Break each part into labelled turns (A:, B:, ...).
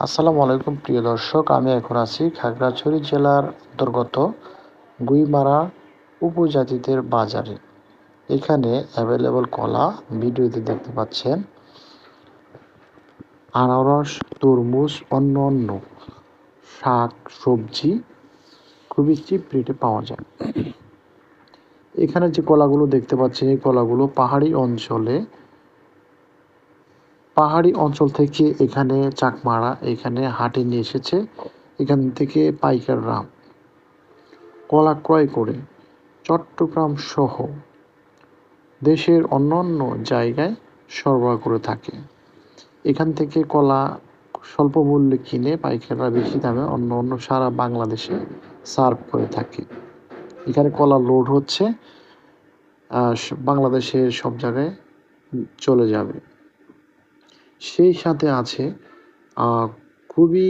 A: আসসালামু আলাইকুম, প্রিয় দর্শক। আমি এখন আছি খাগড়াছড়ি জেলার অন্তর্গত গুইমারা উপজাতিদের বাজারে। এখানে অ্যাভেলেবল কলা ভিডিওতে দেখতে পাচ্ছেন। আনারস, তরমুজ, অন্য অন্য শাক, সবজি খুবই চিপ রেটে পাওয়া যায়। এখানে যে কলাগুলো দেখতে পাচ্ছেন, এই কলাগুলো পাহাড়ি অঞ্চলে পাহাড়ি অঞ্চল থেকে এখানে চাকমারা, এখানে হাটে নিয়ে এসেছে। এখান থেকে পাইকাররা কলা ক্রয় করে চট্টগ্রাম সহ দেশের অন্যান্য জায়গায় সরবরাহ করে থাকে। এখান থেকে কলা স্বল্প মূল্যে কিনে পাইকাররা বেশি দামে অন্য অন্য সারা বাংলাদেশে সার্ভ করে থাকে। এখানে কলা লোড হচ্ছে বাংলাদেশের সব জায়গায় চলে যাবে। সেই সাথে আছে খুবই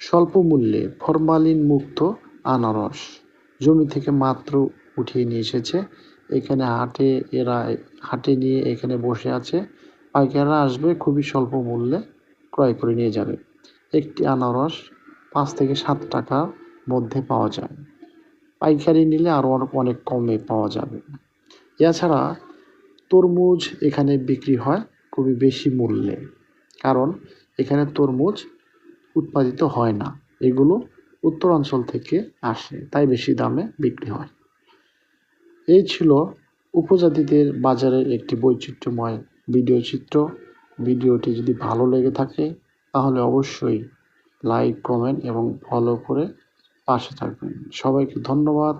A: স্বল্প মূল্যে ফরমালিন মুক্ত আনারস। জমি থেকে মাত্র উঠিয়ে নিয়ে এসেছে। এখানে হাটে এরা, হাটে নিয়ে এখানে বসে আছে। পাইকাররা আসবে খুবই স্বল্প মূল্যে ক্রয় করে নিয়ে যাবে। একটি আনারস পাঁচ থেকে সাত টাকার মধ্যে পাওয়া যায়। পাইকারি নিলে আরও অনেক কমে পাওয়া যাবে। এছাড়া তরমুজ এখানে বিক্রি হয়। খুবই বেশি মূল্যে। কারণ এখানে তরমুজ উৎপাদিত হয় না। এগুলো উত্তরাঞ্চল থেকে আসে, তাই বেশি দামে বিক্রি হয়। এই ছিল উপজাতিদের বাজারের একটি বৈচিত্র্যময় ভিডিও চিত্র ভিডিওটি যদি ভালো লেগে থাকে, তাহলে অবশ্যই লাইক, কমেন্ট এবং ফলো করে পাশে থাকবেন। সবাইকে ধন্যবাদ।